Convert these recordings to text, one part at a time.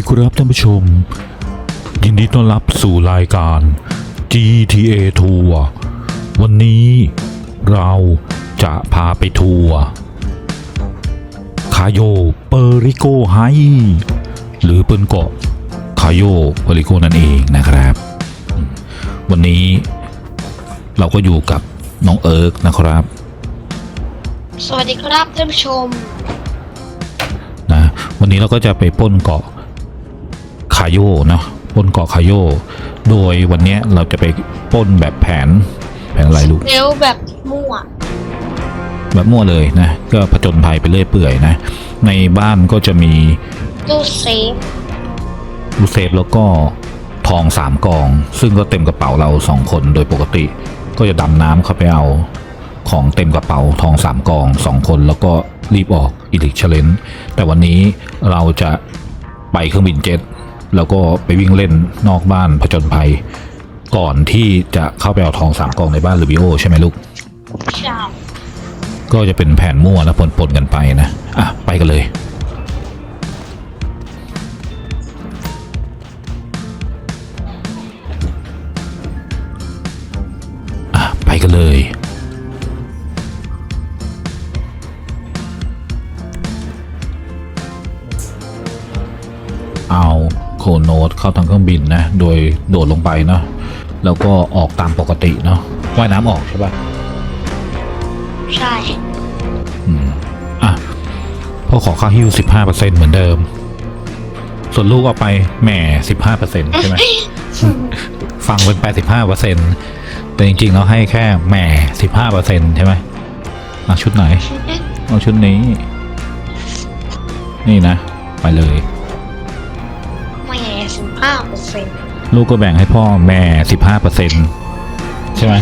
สวัสดีครับท่านผู้ชม ยินดีต้อนรับสู่รายการ GTA Tour วันนี้เราจะพาไปทัวร์คาโยเปอริโกไฮหรือเป็นเกาะคาโยเปอริโกนั่นเองนะครับอืมวันนี้เราก็อยู่กับน้องเอิร์กนะครับ สวัสดีครับท่านผู้ชมนะวันนี้เราก็จะไปปล้นเกาะ คาโยเนาะปล้นเกาะคาโย โดยวันเนี้ยเราจะไปปล้นแบบแผนแผนอะไรลูกเร็วแบบมั่วแบบมั่วเลยนะ ก็ผจญภัยไปเรื่อยเปื่อยนะ ในบ้านก็จะมีตู้เซฟลูกเซฟแล้วก็ทองสามกอง ซึ่งก็เต็มกระเป๋าเราสองคนโดยปกติ ก็จะดำน้ำเข้าไปเอาของเต็มกระเป๋าทองสามกองสองคนแล้วก็รีบออกอีลิกเชเลนแต่วันนี้เราจะไปเครื่องบินเจ็ต แล้วก็ไปวิ่งเล่นนอกบ้านผจญภัย ก่อนที่จะเข้าไปเอาทองสามกองในบ้านลูบิโอใช่ไหมลูกชาวก็จะเป็นแผนมั่วและปนๆกันไปนะ อะ ไปกันเลย เข้าทางเครื่องบินนะ โดยโดดลงไปเนาะ แล้วก็ออกตามปกติเนาะ ว่ายน้ำออกใช่ปะใช่อืมอะพ่อขอค่าหิ้วสิบห้าเปอร์เซ็นเหมือนเดิม ส่วนลูกเอาไปแหม่สิบห้าเปอร์เซ็นใช่ไหม ฟังเป็นแปดสิบห้าเปอร์เซ็นแต่จริงๆเราให้แค่แหม่สิบห้าเปอร์เซ็นใช่ไหมอะชุดไหน เอาชุดนี้ นี่นะ ไปเลยไม่สิบ ห้าเปอร์เซ็นต์ลูกก็แบ่งให้พ่อแหม่สิบห้าเปอร์เซ็นใช่ไหม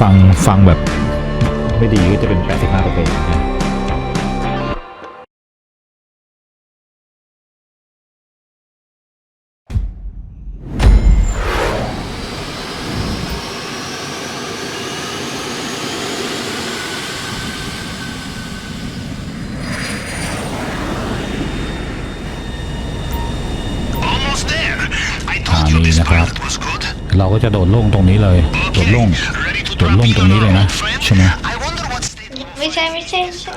ฟังฟังแบบ ไม่ดีก็จะเป็นแปดสิบห้าเปอร์เซ็นต์ เราก็จะโดดลงตรงนี้เลย โดดลง Ready to โดดลง drop ตรงนี้เลยนะ in on our old friend? ใช่ไหม I wonder what state. ไม่ใช่ไม่ใช่ไม่ใช่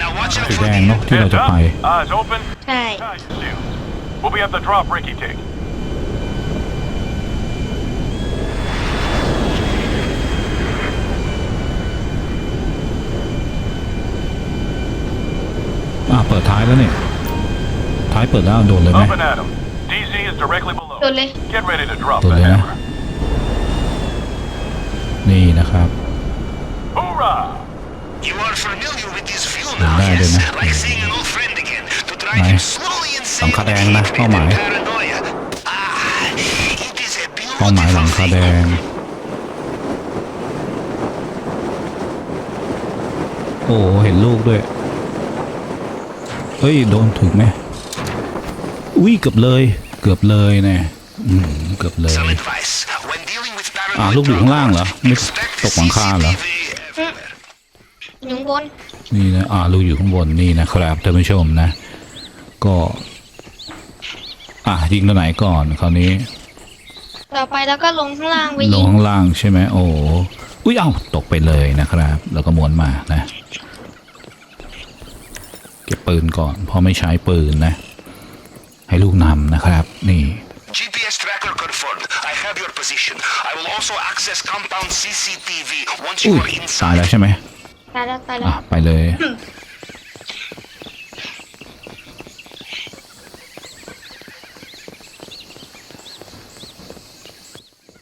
Now watch out สี for แดง the เนาะที่เรา Heads จะ up. ไป Eyes open. ใช่ Tight suits. We'll be at the drop Ricky take. อ่าเปิดท้ายแล้วเนี่ยท้ายเปิดแล้วโดดเลยไหม Up and at 'em. DZ is directly below. โดนเลย Get ready view Đừng now, ra, yes? đừng ra. Like seeing an old friend again. To drive Này. you slowly insane. หลังคาแดงนะ with เป้าหมาย paranoia. Ah, it is a เป้าหมายหลัง beautiful คาแด thing. งโอ้เห็นลูกด้วย เฮ้ย โดนถูกไหมอุ้ยเกือบเลย เกือบเลยเนี่ยอืมเกือบเลย อ่า paranoid ลูกอยู่ข้างล่างเหรอไม่ expect ตกหลังคาเหรอ CCTV everywhere. อยู่ข้างบนนี่นะอ่าลูกอยู่ข้างบนนี่นะครับท่านผู้ชมนะ ก็ อะยิงตัวไหนก่อนคราวนี้ ต่อไปแล้วก็ลงข้างล่างไปลยิงงข้างล่างใช่ไหมโอ้อุ้ยเอ้าตกไปเลยนะครับ แล้วก็ม้วนมานะ เก็บปืนก่อนเพราะไม่ใช้ปืนนะ ให้ลูกนำนะครับ นี่ GPS tracker confirmed. I have your position. I will also access compound CCTV once อุ้ you ย are ตาย inside. แล้วใช่ไหมตายแล้วตายแล้วอะไปเลย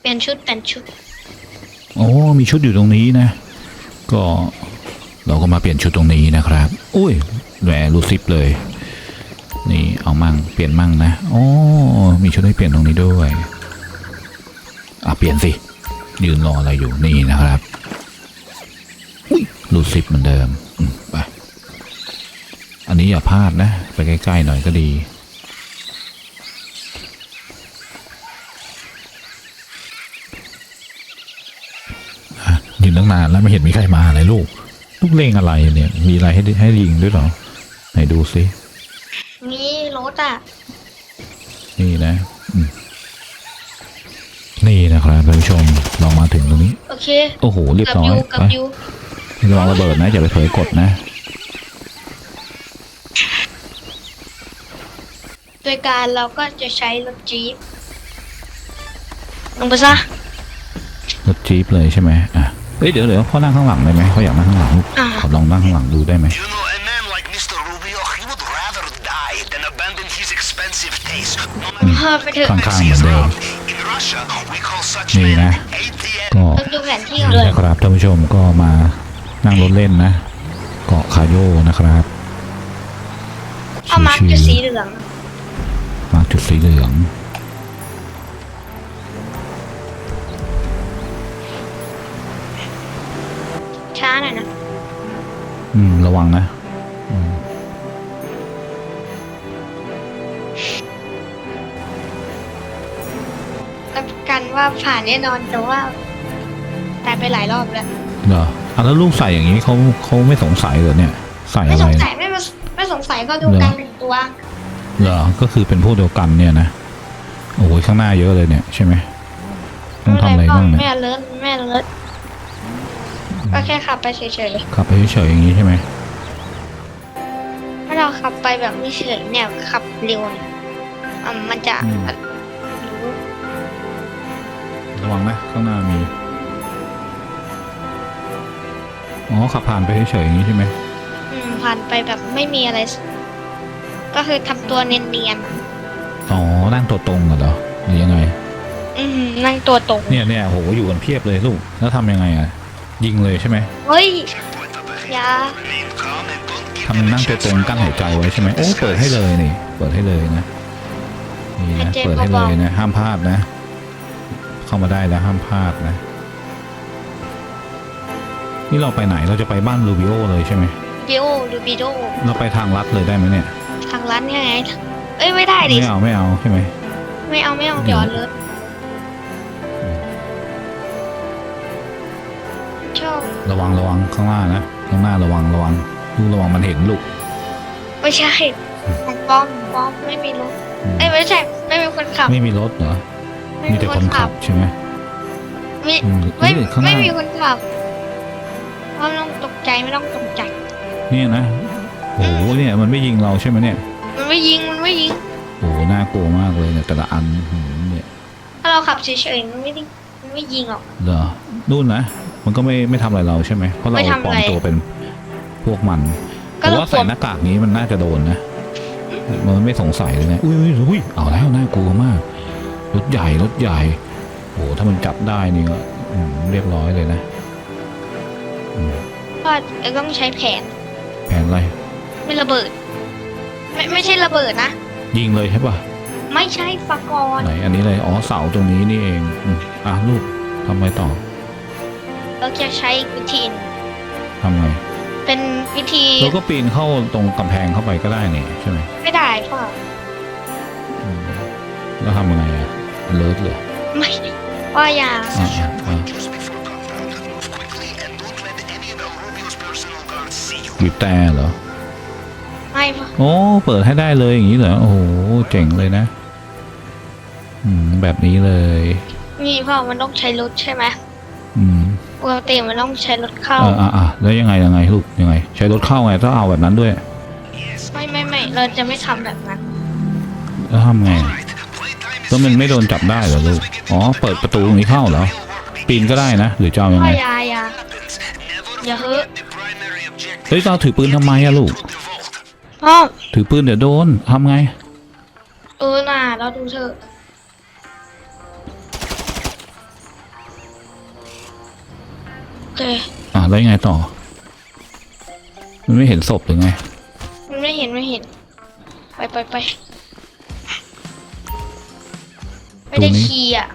เปลี่ยนชุดเปลี่ยนชุดโอ้ มีชุดอยู่ตรงนี้นะ ก็เราก็มาเปลี่ยนชุดตรงนี้นะครับ อุ้ยแหวรูซิปเลย นี่เอามั่งเปลี่ยนมั่งนะโอ้มีชุดให้เปลี่ยนตรงนี้ด้วยอะเปลี่ยนสิยืนรออะไรอยู่นี่นะครับอุ้ยรูซิปเหมือนเดิมไปอันนี้อย่าพลาดนะ ไปใกล้ๆหน่อยก็ดียืนตั้งนานแล้วไม่เห็นมีใครมาเลยลูก ลูกเลงอะไรเนี่ย มีอะไรให้ให้ยิงด้วยหรอ ไหนดูซิ ถอะนี่นะอืมนี่นะครับท่านผู้ชมเรามาถึงตรงนี้ โอเคโอ้โหเรียบเกือบร้ออยยู่เกือบไประอยู่ระวังระเบิดนะอย่าไปเผลอกดนะโดยการเราก็จะใช้รถจี๊ปลงไปซะรถจี๊ปเลยใช่ไหมอะเฮ้ยเดี๋ยวเดี๋ยวเขานั่งข้างหลังได้ไหมเขาอยากนั่งข้างหลังอ่าขอลองนั่งข้างหลังดูได้ไหม You know, ออไปเถอะข้างๆเหมือนเดิม In Russia, we call such นี่ men นะ ATM. ก็ต้องดูแผนที่ก่อนนี่นะครับท่านผู้ชมก็มานั่งรถเล่นนะ เกาะคาโยนะครับเอามาร์กจุดสีเหลืองมาร์คจุดสีเหลืองช้าหน่อยนะ อืม ระวังนะอืม ว่าผ่านแน่นอนแต่ว่าตายไปหลายรอบแล้วเหรออะแล้วลูกใส่อย่างนี้เขาเขาไม่สงสัยเหรอเนี่ย ใส่ไม่อะสไรงสัยไม่มาไม่สงสัยก็ดูเหรอการแต่งตัวเหรอก็คือเป็นพวกเดียวกันเนี่ยนะโอ้ยข้างหน้าเยอะเลยเนี่ยใช่ไหมต้องทำอะไรบ้างเนี่ยแม่เลิศแม่เลิศก็แค่ขับไปเฉยขับไปเฉยๆอย่างนี้ใช่ไหมๆถ้าเราขับไปแบบไม่เฉยเนี่ยขับเร็วเนี่ยอะมันจะรู้ ระวังนะข้างหน้ามี อ๋อ ขับผ่านไปเฉยๆอย่างนี้ใช่ไหมอืมผ่านไปแบบไม่มีอะไร ก็คือทำตัวเนียนอ๋อ นั่งตัวตรงเหรอหรือยังไง ๆอืมนั่งตัวตรง เนี่ยเนี่ยโหอยู่กันเพียบเลยลูก แล้วทำยังไงอะ ยิงเลยใช่ไหมเฮ้ย Point up ahead. อยา Remain calm and don't give ทำ them a นั่งตัว chance ตรง for กั้นหายใจไว้ใช่ไหมโอ้เปิดให้เลยนี่ เปิดให้เลยนะ นี่นะ เปิดให้เลยนะ ห้ามพลาดนะ เข้ามาได้แล้วห้ามพลาดนะ นี่เราไปไหนเราจะไปบ้านลูบิโอเลยใช่ไหมบิโอดูบิโดเราไปทางลัดเลยได้ไหมเนี่ยทางร้านไงเอ้ยไม่ได้ดิ ไม่เอาไม่เอาใช่ไหม ไม่เอาไม่เอาเดี๋เดี๋ยยววเลิศชอบระวังระวังข้างหน้านะข้างหน้าระวังระวังลูกระวังมันเห็นลูกไม่ใช่ของป้อมป้อมไม่มีรถอืมเอ้ยไม่ใช่ไม่มีคนขับ ไม่มีรถเหรอไม่มีแต่คนขับใช่ไหมไม่อืมไม่เฮ้ยข้างหไม่น้ามีคนขับไม่ต้องตกใจไม่ต้องตกใจ เนี่ยนะโอ้โหเนี่ยมันไม่ยิงเราใช่ไหมเนี่ยมันไม่ยิงมันไม่ยิง โอ้โหน่ากลัวมากเลยเนี่ยแต่ละอันหืมเนี่ยถ้าเราขับเฉยๆมันไม่ได้มันไม่ยิงหรอก เหรอนู่นนะมันก็ไม่ไม่ทำอะไรเราใช่ไหมเพราะเราไม่ทำปลออะไรมตัวเป็นพวกมันก็แต่เราว่าปลใส่อมหน้ากากนี้มันน่าจะโดนนะมันไม่สงสัยเลยนะอุ้ยอุ้ยอุ้ยเอาแล้วน่ากลัวมาก รถใหญ่รถใหญ่โอ้โหถ้ามันจับได้นี่ก็อืมเรียบร้อยเลยนะอืมว่าเอ้ยต้องใช้แผน แผนอะไร ไม่ระเบิด ไม่ไม่ใช่ระเบิดนะ ยิงเลยใช่ปะไม่ใช่ฟากอนไหนอันนี้เลยอ๋อเสาตรงนี้นี่เองอืมอะลูกทำไงต่อเราจะใช้อีกวิธีหนึ่งทำไงเป็นวิธีเราก็ปีนเข้าตรงกำแพงเข้าไปก็ได้นี่ใช่ไหมไม่ได้เปล่าอืมแล้วทำยังไงอะ เลิศเลยไม่ว่าอย่าอ่าอ่า Just before compound. Move quickly and don't let any of El Rubio's personal guards see you. บีบแต่เหรอ ไม่เปล่าโอ้เปิดให้ได้เลยอย่างนี้เหรอ โอ้โห เจ๋งเลยนะอืมแบบนี้เลย นี่เปล่ามันต้องใช้รถใช่ไหมอืมปกติมันต้องใช้รถเข้าเอออะอะแล้วยังไงยังไงลูกยังไง ใช้รถเข้าไงต้องเอาแบบนั้นด้วย ไม่ไม่ไม่เราจะไม่ทำแบบนั้นแล้วทำไง Right. Playtime is แล้วมันไม่โดนจับได้เหรอลูก อ๋อ เปิดประตูตรงนี้เข้าเหรอ ปีนก็ได้นะ หรือจะเอายังพ่ไง อยาอยา weapons. Never อย่าเฮ้อะ the primary objective. เฮ้ยเราถือปืนทำไมอะลูก Through the vault. พ่อ ถือปืนเดี๋ยวโดนทำไง เออน่ะเราดูเถอะ โอเค อะแล้วยังไงต่อ มันไม่เห็นศพหรือไง มันไม่เห็นไม่เห็น ไปไปไป ไม่ได้ตรงนี้คีย์อะ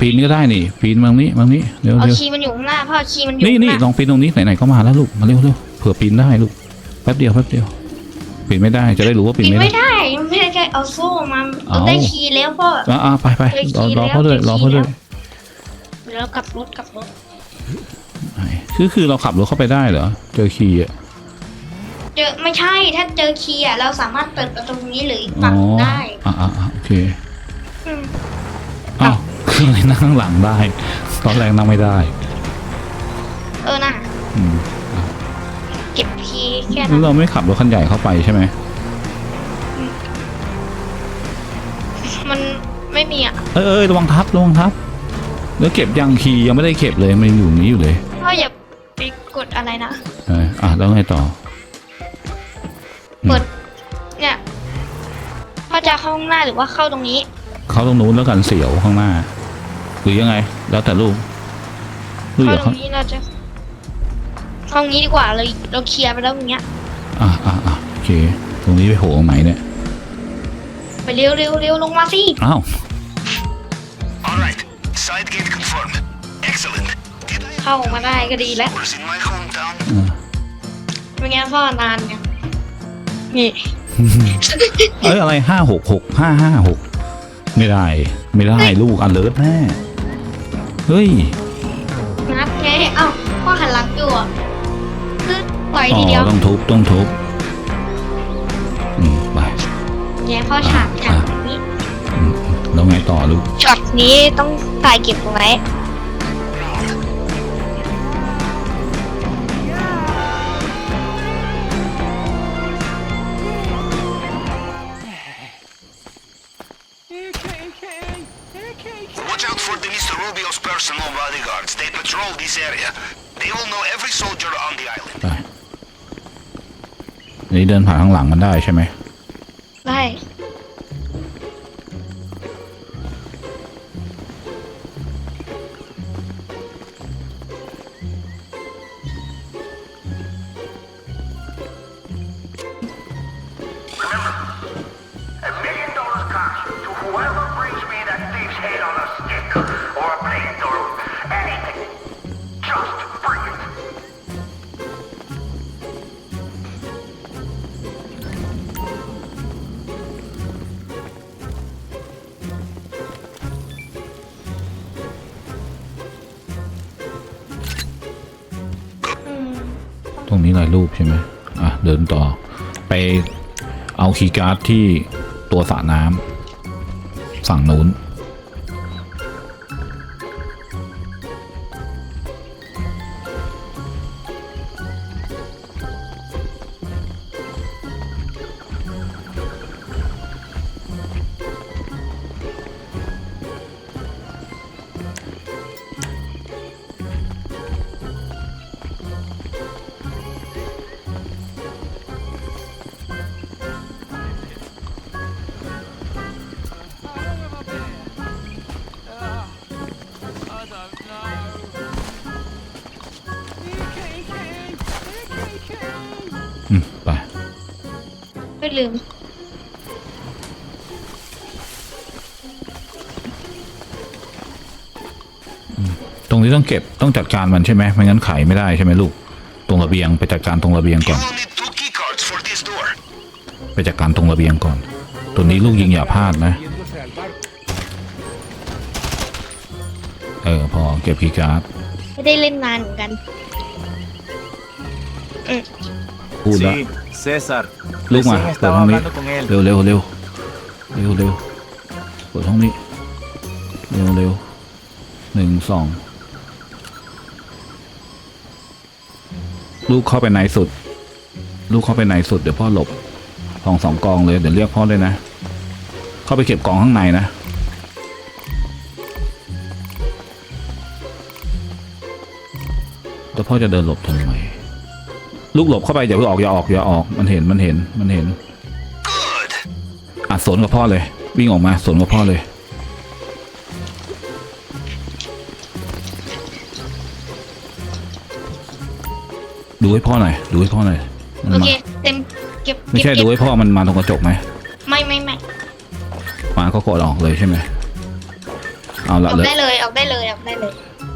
ปีนก็ได้นี่ปีนมาตรงนี้มาตรงนี้เร็วเอาเร็วคีย์มันอยู่ข้างหน้าพ่อคีย์มันอยู่นี่ข้างหนี่น้าลองปีนตรงนี้ไหนๆก็มาแล้วลูกมาเร็วเร็วเผื่อปีนได้ลูกแป๊บเดียวแป๊บเดียวปีนไม่ได้จะได้รู้ว่าปีปินดไม่ไม่ได้ได้มันไม่ได้แค่เอาโซ่มาเอาได้คีย์แล้วพ่อ อะอะไปไปเจอรอขี่รอแล้วเขาด้วยเจอรอเขาขี่ด้วยแล้วแล้วกลับรถกลับรถไหนคือคือเราขับรถเข้าไปได้เหรอเจอคีย์อะ เจอไม่ใช่ถ้าเจอคีย์อะเราสามารถเปิดประตูนี้หรืออีกฝั่งอ๋อได้อ่าอ่าอ่าโอเค อืมอ้าวเครื่องอะไรนั่งข้างหลังได้ ตอนแรกนั่งไม่ได้เออน่ะอืมเก็บพีย์แค่แล้นั้วนเราไม่ขับรถคันใหญ่เข้าไปใช่ไหมมันไม่มีอะเอ้ยเอ้ยระวังทับระวังทับ แล้วเก็บยังคีย์ยังไม่ได้เก็บเลยมันอยู่นี้อยู่เลยก็อย่าไปกดอะไรนะ เอออะแล้วไงต่ออืมเปิดเนี่ยว่าจะเข้าข้างหน้าหรือว่าเข้าตรงนี้ เข้าตรงนู้นแล้วกันเสียวข้างหน้า หรือยังไง แล้วแต่ลูกลูกอเข้าย่าตรเข้างนี้เราจะเข้าตรงนี้ดีกว่าเราเราเคลียร์ไปแล้วอย่างเงี้ยอะอะอะโอเค ตรงนี้ไปโผล่ตรงไหนเนี่ยไปเร็วเร็วเร็วลงมาสิอ้าว All right. Side gate confirmed. Excellent. Did I เข้ามาได้ก็ดีแล้ว was in my hometown? ไม่งั้นพ่อนานไงนี่เอ้ยอะไรห้าหกหกห้าห้าหก ไม่ได้ ไม่ได้ลูกอันเลิศแน่เฮ้ยนัดไงเอ้าพ่อหันหลังอยู่อะคือต่อยอ๋ทีเดียอวต้องทุบต้องทุบอืมไปแย่พ่อฉากจากนี้อืมแล้วไงต่อลูก ช็อตนี้ต้องถ่ายเก็บไว้ this area. They will know every soldier on the island. นี่เดินผ่านข้างหลังมันได้ใช่ไหม ตรงนี้หลายรูปใช่ไหมอะ เดินต่อ ไปเอาคีย์การ์ดที่ตัวสระน้ำฝั่งนู้น ลืม ตรงนี้ต้องเก็บต้องจัดการมันใช่ไหมไม่งั้นไขไม่ได้ใช่ไหมลูก ตรงระเบียงไปจัดการตรงระเบียง You ก่อน will need two key cards for this door. ไปจัดการตรงระเบียงก่อน ตัวนี้ลูกยิงอย่าพลาดนะเออพอเก็บคีย์การ์ดไม่ได้เล่นนานเหมือนกันพูดแล้ว Sí, César. Luma, Recién pero estaba no me- hablando con él. เร็วเร็วเร็วเร็วเร็วเปิดห้องนี้ เร็วเร็วหนึ่งสองลูกเข้าไปในสุด ลูกเข้าไปในสุดเดี๋ยวพ่อหลบสองสองกองเลยเดี๋ยวเรียกพ่อเลยนะ เข้าไปเก็บกองข้างในนะ แล้วพ่อจะเดินหลบทำไม ลูกหลบเข้าไปอย่าเพิ่งออกอย่าออกอย่าออกมันเห็นมันเห็นมันเห็น Good. อะสวนกับพ่อเลย วิ่งออกมาสวนกับพ่อเลย ดูให้พ่อหน่อยดูให้พ่อหน่อยมันโอมาเคเต็มเก็บไม่ใช่เก็บดูให้พ่อมันมาตรงกระจกไหมไม่ไม่ไม่มาก็กดออกเลยใช่ไหมเอาอละอกเหลยได้เลยออกได้เลยออกได้เลย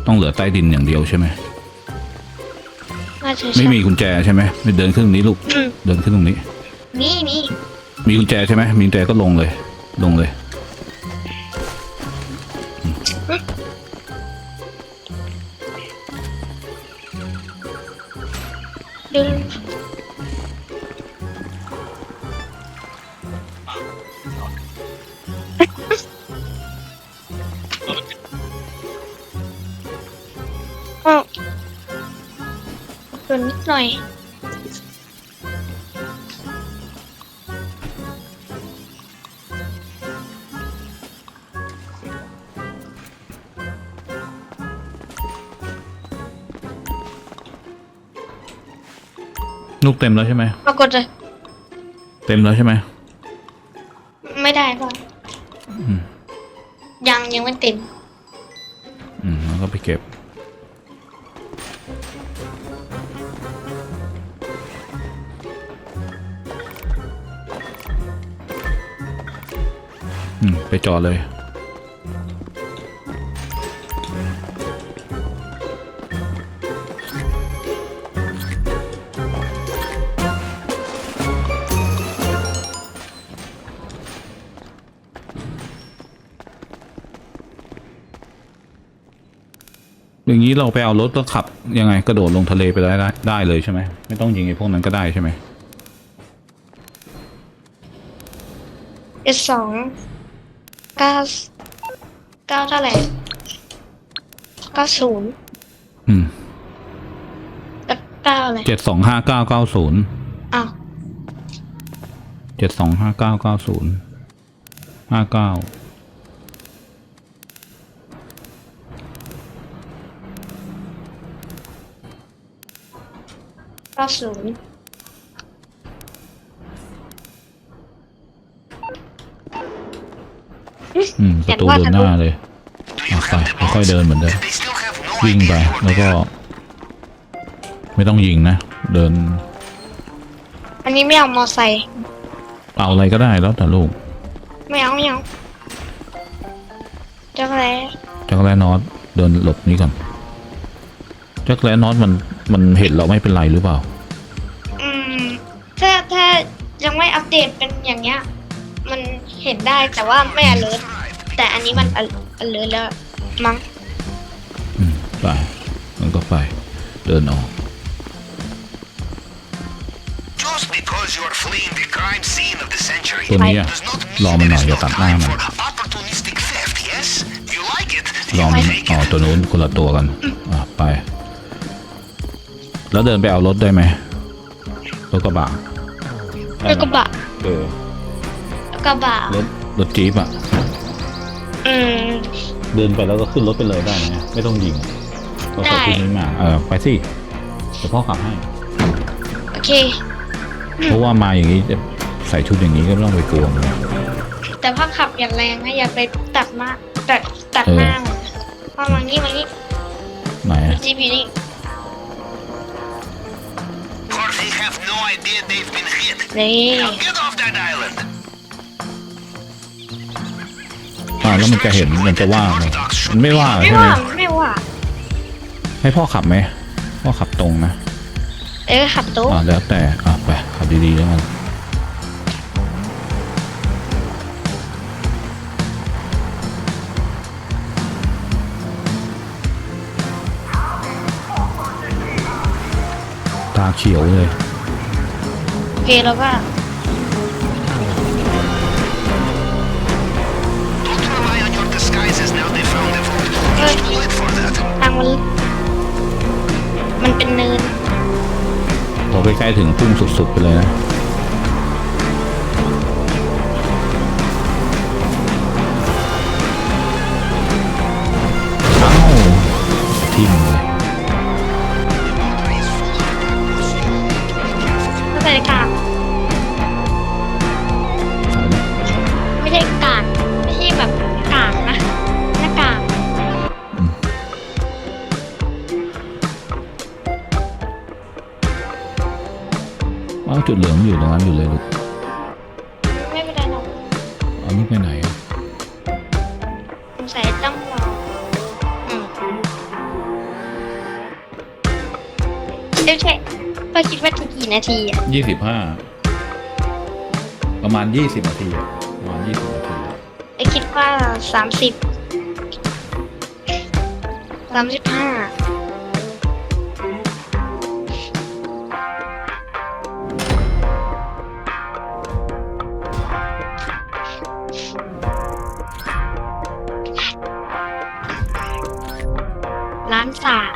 ต้องเหลือใต้ดินอย่างเดียวใช่ไหม น่าจะไม่ใช่มีกุญแจใช่ไหมไม่เดินขึ้นตรงนี้ลูก อืมเดินขึ้นตรงนี้นี่นี่มีกุญแจใช่ไหมมีกุญแจก็ลงเลย ลงเลย ดึง หน่อย ลูกเต็มแล้วใช่ไหม ปรากฏเลยเต็มแล้วใช่ไหมไม่ได้ป่ะอืมยังยังไม่เต็ม อืมแล้วก็ไปเก็บ จอดเลย อย่างนี้เราไปเอารถแล้วขับ ยังไงกระโดดลงทะเลไปได้ได้ได้เลยใช่ไหมไม่ต้องยิงไอ้พวกนั้นก็ได้ใช่ไหมเจ็ดสอง เก้าเก้าเท่าไหร่เก้าศูนย์อืมแล้วเก้าอะไรเจ็ดสองห้าเก้าเก้าศูนย์อ้าวเจ็ดสองห้าเก้าเก้าศูนย์ห้าเก้าเก้าศูนย์ อืมประตูเดินหน้าเลย Do you อะ have ไป the ค่อยๆ mods? เดินเหมือนเดิม They still have no วิ่ง idea ไป you are แล้วก็ there. ไม่ต้องยิงนะ เดิน อันนี้ไม่เอามอไซค์เอาอะไรก็ได้แล้วแต่ลูกไม่เอาไม่เอาจักรแล้จักรแลนอตเดินหลบนี้ก่อนจักรแลนอตมันมันเห็นเราไม่เป็นไรหรือเปล่า อืม ถ้าถ้ายังไม่อัปเดตเป็นอย่างเงี้ย มันเห็นได้แต่ว่าไม่ alert แต่อันนี้มัน alert แล้วมั้งอืมไปมันก็ไป เดินออก Just because you are fleeing the crime scene of the century ตัวนี้อะ does not รอ mean มันห there น่อย is อย่า no ตัดหน้า time มัน for opportunistic theft, yes? You like it, ร you อมัน take อ๋อ it. ตัวนู้นคนละตัวกัน อะ ไป แล้วเดินไปเอารถได้ไหมรถกระบะได้แล้วไหมกระบะเออแล้ว กระบะ รถรถจี๊ปอะอืม เดินไปแล้วก็ขึ้นรถไปเลยได้ไหมไม่ต้องยิงเราใส่ได้ชุดนี้มาเออไปสิเดี๋ยวพ่อขับให้ โอเค เพราะว่ามาอย่างนี้จะใส่ชุดอย่างนี้ก็ไม่ต้องไปกลัวมันแต่ถ้าขับอย่างแรงนะอย่าไปตัดมาตัดตัดเออหน้ามามานี่มานี่ไหนอะจีพีนี่ Or they have no idea they've been hit. นี่ Now get off that island. อ่าแล้วมันจะเห็นมันจะว่าไหมมันไม่ว่าไม่ใช่ไหมว่าไม่ว่า ให้พ่อขับไหมพ่อขับตรงนะเออขับตู้อ่าแล้วแต่อะไปขับดีๆแล้วกันตาเขียวเลยโอเคแล้วก็ your disguises now they found the vote. It's too late for that. ทางมันมันเป็นเนินพอใกล้ๆถึงพุ่งสุดๆไปเลยนะ นาทีอะยี่สิบห้าประมาณยี่สิบนาทีอะประมาณยี่สิบนาที ไอคิดว่าสามสิบสามสิบห้าล้านสาม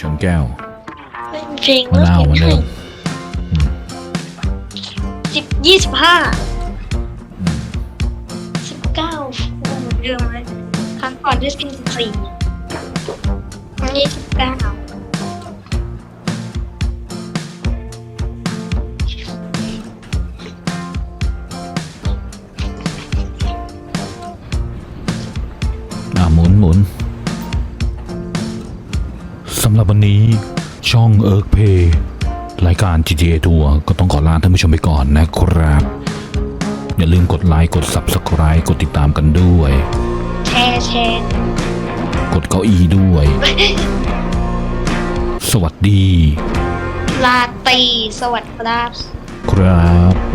ชนแก้วจริงมะนาวเหมือนเดิมสิบยี่สิบห้าสิบเก้าเหมือนเดิมเลยครั้งก่อนที่สิบสี่อันนี้สิบเก้าอ่า วันนี้ช่องเอิร์กเพย์รายการ GTA ทัวร์ก็ต้องขอลาท่านผู้ชมไปก่อนนะครับ อย่าลืมกดไลค์กด Subscribe กดติดตามกันด้วย แชร์แชร์กดเก้าอี้ด้วย สวัสดี ลาตรีสวัสดีครับ ครับ